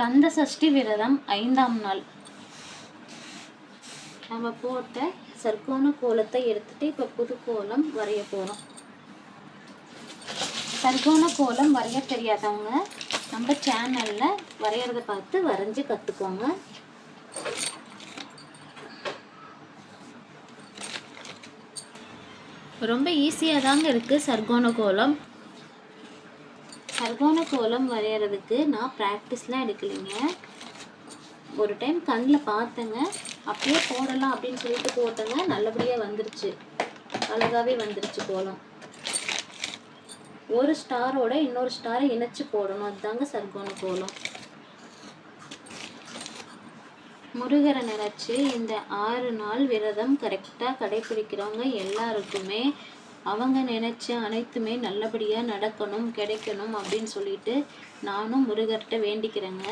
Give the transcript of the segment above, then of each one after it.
கந்த சஷ்டி விரதம் ஐந்தாம் நாள். நம்ம போட்ட சர்க்கோண கோலத்தை எடுத்துட்டு இப்போ புது கோலம் வரைய போகிறோம் சர்க்கோண கோலம் வரைய தெரியாதவங்க நம்ம சேனலில் வரைகிறத பார்த்து வரைஞ்சி கற்றுக்கோங்க ரொம்ப ஈஸியாக தாங்க இருக்குது சர்க்கோண கோலம். சர்கோண கோலம் வரைகிறதுக்கு நான் ப்ராக்டிஸ்லாம் எடுக்கலைங்க. ஒரு டைம் கண்ணில் பார்த்தேங்க. அப்படியே போடலாம் அப்படின்னு சொல்லிட்டு போட்டேங்க. நல்லபடியாக வந்துருச்சு. அழகாகவே வந்துருச்சு கோலம். ஒரு ஸ்டாரோட இன்னொரு ஸ்டாரை இணைச்சு போடணும். அதுதாங்க சர்க்கோண கோலம் முருகரை நினச்சி இந்த ஆறு நாள் விரதம் கரெக்டாக கடைபிடிக்கிறவங்க எல்லாருக்குமே அவங்க நினச்ச அனைத்துமே நல்லபடியாக நடக்கணும் கிடைக்கணும் அப்படின்னு சொல்லிட்டு நானும் முருகர்கிட்ட வேண்டிக்கிறேங்க.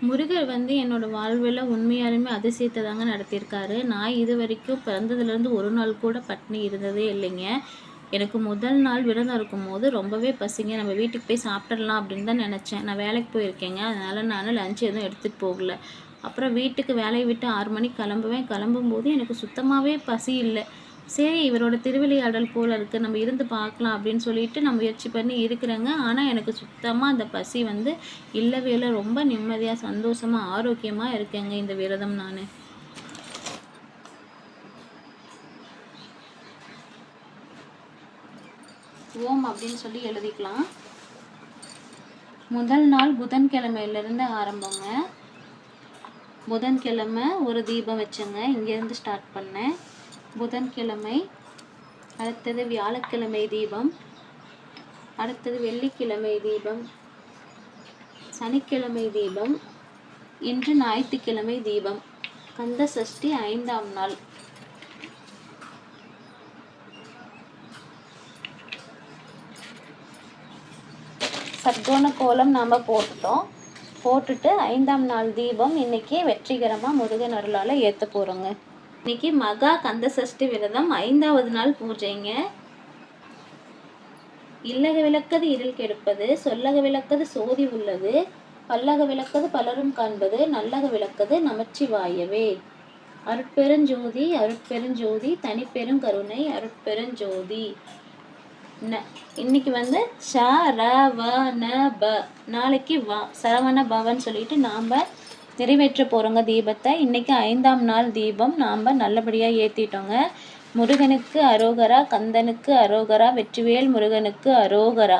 முருகர் வந்து என்னோட வாழ்வில் உண்மையாலுமே அதிசயத்தை தாங்க நடத்தியிருக்காரு. நான் இது வரைக்கும் பிறந்ததுலேருந்து ஒரு நாள் கூட பட்னி இருந்ததே இல்லைங்க. எனக்கு முதல் நாள் விரதம் இருக்கும்போது ரொம்பவே பசிங்க. நம்ம வீட்டுக்கு போய் சாப்பிட்றலாம் அப்படின்னு தான் நினச்சேன். நான் வேலைக்கு போயிருக்கேங்க. அதனால் நான் லஞ்ச் எதுவும் எடுத்துகிட்டு போகல. அப்புறம் வீட்டுக்கு வேலையை விட்டு ஆறு மணிக்கு கிளம்புவேன். கிளம்பும்போது எனக்கு சுத்தமாகவே பசி இல்லை. சரி இவரோட திருவிளையாடல் போல் இருக்குது நம்ம இருந்து பார்க்கலாம் அப்படின்னு சொல்லிட்டு நான் முயற்சி பண்ணி இருக்கிறேங்க. ஆனால் எனக்கு சுத்தமாக அந்த பசி வந்து இல்லவே இல்லை. ரொம்ப நிம்மதியாக சந்தோஷமாக ஆரோக்கியமாக இருக்கேங்க இந்த விரதம் நான். ஓம் அப்படின்னு சொல்லி எழுதிக்கலாம். முதல் நாள் புதன்கிழமையிலேருந்து ஆரம்பங்க. புதன்கிழமை ஒரு தீபம் வச்சேங்க. இங்கேருந்து ஸ்டார்ட் பண்ணேன் புதன்கிழமை அடுத்தது வியாழக்கிழமை தீபம். அடுத்தது வெள்ளிக்கிழமை தீபம். சனிக்கிழமை தீபம். இன்று ஞாயிற்றுக்கிழமை தீபம். கந்த சஷ்டி ஐந்தாம் நாள். சத்கோண கோலம் நாம் போட்டுட்டோம். போட்டுட்டு ஐந்தாம் நாள் தீபம் இன்னைக்கே வெற்றிகரமாக முருகன் அருளால் ஏற்ற போகிறோங்க இன்னைக்கு மகா கந்த சஷ்டி விரதம் ஐந்தாவது நாள் பூஜைங்க. இல்லக விளக்கது இருள் கெடுப்பது சொல்லக விளக்கது சோதி உள்ளது பல்லக விளக்கது பலரும் காண்பது நல்லக விளக்கது நமச்சிவாயவே. அருட்பெருஞ்சோதி அருட்பெருஞ்சோதி தனிப்பெரும் கருணை அருட்பெருஞ்சோதி. ந இன்னைக்கு வந்து ஷ ர வ ந ப நாளைக்கு வ சரவண பவன் சொல்லிட்டு நாம் நிறைவேற்ற போகிறோங்க தீபத்தை. இன்னைக்கு ஐந்தாம் நாள் தீபம். நாம் நல்லபடியாக ஏற்றிட்டோங்க முருகனுக்கு அரோகரா கந்தனுக்கு அரோகரா வெற்றிவேல் முருகனுக்கு அரோகரா.